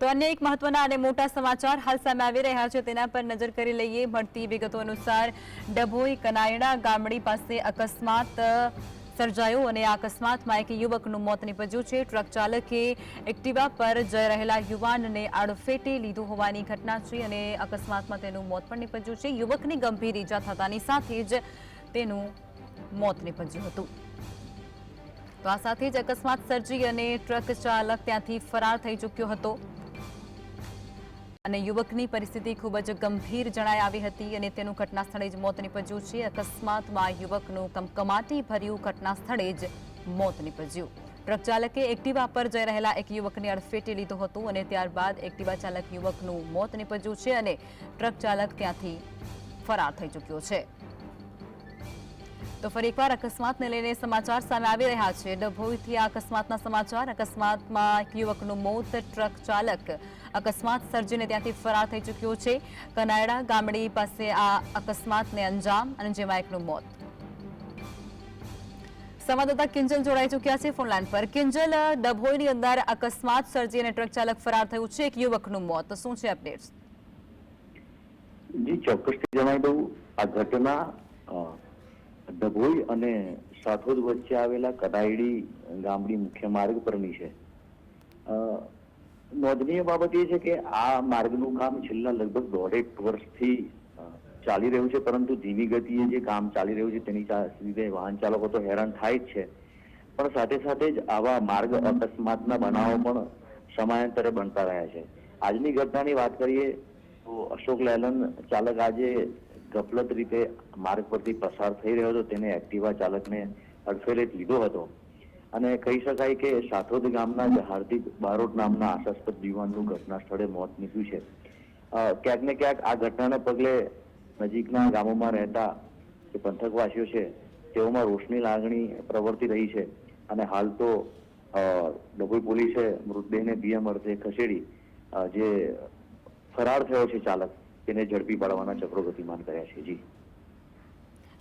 તો અન્ય એક મહત્વના અને મોટા સમાચાર હાલ સામે આવી રહ્યા છે. તેના પર નજર કરી લઈએ. મળતી વિગતો અનુસાર ડભોઈ કનાયડા ગામડી પાસે અકસ્માત સર્જાયો અને આ અકસ્માતમાં એક યુવકનું મોત નીપજ્યું છે. ટ્રક ચાલકે એક્ટિવા પર જઈ રહેલા યુવાનને આડફેટે લીધું હોવાની ઘટના છે અને અકસ્માતમાં તેનું મોત પણ નીપજ્યું છે. યુવકની ગંભીર ઈજા થતાની સાથે જ તેનું મોત નીપજ્યું હતું. તો આ સાથે જ અકસ્માત સર્જી અને ટ્રક ચાલક ત્યાંથી ફરાર થઈ ચૂક્યો હતો. અને યુવકની પરિસ્થિતિ ખૂબ જ ગંભીર જણાઈ આવી હતી અને તેનું ઘટના સ્થળે જ મોત નીપજ્યું છે. અકસ્માતમાં યુવકનું કમકમાટી ભર્યું. ઘટના સ્થળે જ મોત નીપજ્યું. ટ્રક ચાલકે એક્ટિવા પર જઈ રહેલા એક યુવકને અડફેટે લીધો હતો અને ત્યારબાદ એક્ટિવા ચાલક યુવકનું મોત નીપજ્યું છે અને ટ્રક ચાલક ત્યાંથી ફરાર થઈ ચૂક્યો છે. તો ફરી એકવાર અકસ્માતને લઈને સમાચાર સામે આવી રહ્યા છે. ડભોઈથી આ અકસ્માતના સમાચાર. અકસ્માતમાં એક યુવકનું મોત ટ્રક ચાલક અકસ્માત સર્જીને ત્યાંથી ફરાર થઈ ચૂક્યો છે. કનાયડા ગામડી પાસે આ અકસ્માતને અંજામ અને જેમાં એકનું મોત. સંવાદદાતા કિંજલ જોડાઈ ચૂક્યા છે ફોનલાઈન પર. કિંજલ, ડભોઈની અંદર અકસ્માત સર્જી અને ટ્રક ચાલક ફરાર થયું છે. એક યુવકનું મોત. શું છે અપડેટ્સ? જી, ચોક્કસથી જણાવી દઉં. આ ઘટના ડભોઈ અને સાથોદ વચ્ચે આવેલા કડાયડી ગામડી મુખ્ય માર્ગ પરની છે. નોંધનીય બાબત એ છે કે આ માર્ગનું કામ છેલ્લા લગભગ દોઢેક વર્ષથી ચાલી રહ્યું છે, પરંતુ ધીમી ગતિએ જે કામ ચાલી રહ્યું છે તેની લીધે વાહન ચાલકો તો હેરાન થાય જ છે. પણ સાથે સાથે જ આવા માર્ગ અકસ્માતના બનાવો પણ સમયાંતરે બનતા રહ્યા છે. આજની ઘટનાની વાત કરીએ તો અશોક લેલન ચાલક આજે ગફલત રીતે માર્ગ પરથી પસાર થઈ રહ્યો હતો, તેને એક્ટિવા ચાલકને અડફેલે લીધો હતો. અને કહી શકાય કે સાથોદ ગામના હાર્દિક બારોટ નામના આશાસ્પદ યુવાનનું ઘટના સ્થળે મોત નીકળ્યું છે. ક્યાંક ને ક્યાંક આ ઘટનાને પગલે નજીકના ગામોમાં રહેતા જે પંથકવાસીઓ છે, તેઓમાં રોષની લાગણી પ્રવર્તી રહી છે. અને હાલ તો ડભોઈ પોલીસે મૃતદેહને પીએમ અર્થે ખસેડી જે ફરાર થયો છે ચાલક તેને ઝડપી પાડવાના ચક્રો ગતિમાન કર્યા છે. જી.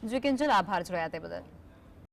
જી કિંજલ આભાર જોયા તે બદલ.